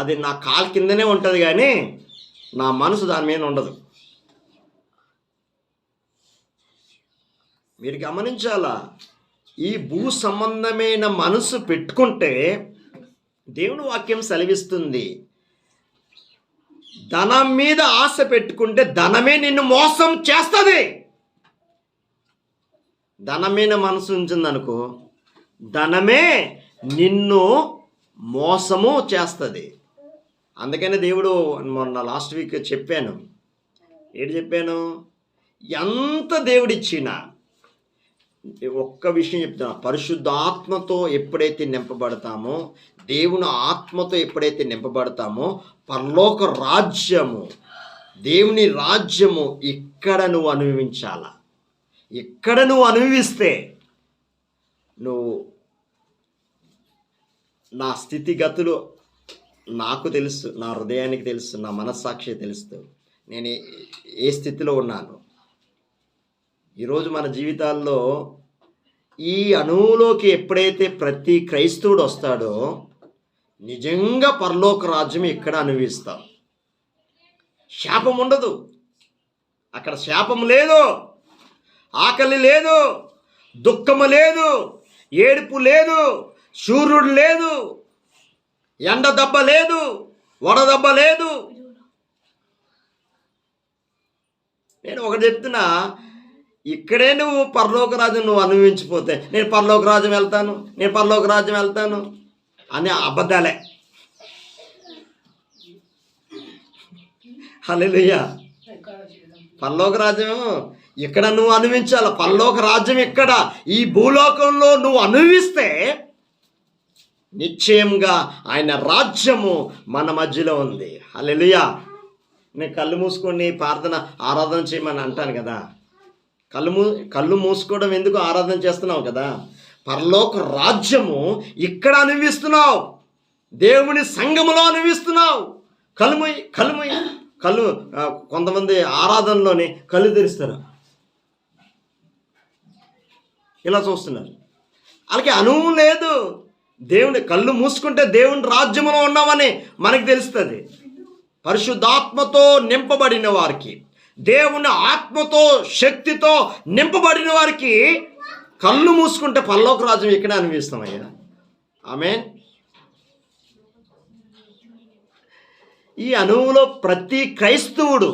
అది నా కాలు కిందనే ఉంటుంది కానీ నా మనసు దాని మీద ఉండదు. మీరు గమనించాలా? ఈ భూ సంబంధమైన మనసు పెట్టుకుంటే దేవుని వాక్యం సెలవిస్తుంది. ధనం మీద ఆశ పెట్టుకుంటే ధనమే నిన్ను మోసం చేస్తుంది. ధనమైన మనసు ఉంచిందనుకో ధనమే నిన్ను మోసము చేస్తుంది. అందుకనే దేవుడు మొన్న లాస్ట్ వీక్ చెప్పాను. ఏంటి చెప్పాను? ఎంత దేవుడిచ్చినా ఒక్క విషయం చెప్తున్నా. పరిశుద్ధాత్మతో ఎప్పుడైతే నింపబడతామో దేవుని ఆత్మతో ఎప్పుడైతే నింపబడతామో పరలోక రాజ్యము దేవుని రాజ్యము ఇక్కడ నువ్వు అనుభవించాల. ఇక్కడ నువ్వు అనుభవిస్తే నువ్వు నా స్థితిగతులు నాకు తెలుసు నా హృదయానికి తెలుసు నా మనస్సాక్షి తెలుస్తూ నేను ఏ- ఏ స్థితిలో ఉన్నాను? ఈరోజు మన జీవితాల్లో ఈ అణువులోకి ఎప్పుడైతే ప్రతి క్రైస్తవుడు వస్తాడో నిజంగా పరలోక రాజ్యం ఇక్కడ అనుభవిస్తాం. శాపం ఉండదు. అక్కడ శాపం లేదు. ఆకలి లేదు. దుఃఖము లేదు. ఏడుపు లేదు. సూర్యుడు లేదు. ఎండ దెబ్బ లేదు వడదెబ్బ లేదు. నేను ఒకటి చెప్తున్నా ఇక్కడే నువ్వు పరలోక రాజ్యం నువ్వు అనుభవించిపోతే నేను పరలోక రాజ్యం వెళ్తాను నేను పరలోక రాజ్యం వెళ్తాను అనే అబద్ధాలే. అలెలుయ్యా పరలోక రాజ్యం ఇక్కడ నువ్వు అనుభవించాలి? పరలోక రాజ్యం ఇక్కడ ఈ భూలోకంలో నువ్వు అనుభవిస్తే నిశ్చయంగా ఆయన రాజ్యము మన మధ్యలో ఉంది. అలెలుయా నేను కళ్ళు మూసుకొని ప్రార్థన ఆరాధన చేయమని అంటాను కదా. కళ్ళు మూ కళ్ళు మూసుకోవడం ఎందుకు ఆరాధన చేస్తున్నావు కదా? పరలోక రాజ్యము ఇక్కడ అనుభవిస్తున్నావు. దేవుని సంఘములో అనుభవిస్తున్నావు. కలుముయ్ మూయి కళ్ళు కొంతమంది ఆరాధనలోనే కళ్ళు తెరుస్తారు. ఇలా చూస్తున్నారు. వాళ్ళకి అనువు లేదు. దేవుని కళ్ళు మూసుకుంటే దేవుని రాజ్యములో ఉన్నామని మనకు తెలుస్తుంది. పరిశుద్ధాత్మతో నింపబడిన వారికి దేవుని ఆత్మతో శక్తితో నింపబడిన వారికి కళ్ళు మూసుకుంటే పల్లోక రాజ్యం ఇక్కడ అనిపిస్తామయ్యా ఆమె ఈ అణువులో ప్రతి క్రైస్తవుడు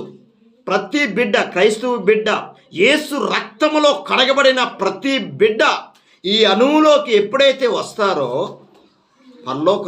ప్రతి బిడ్డ క్రైస్తవు బిడ్డ యేసు రక్తములో కడగబడిన ప్రతి బిడ్డ ఈ అణువులోకి ఎప్పుడైతే వస్తారో పరలోక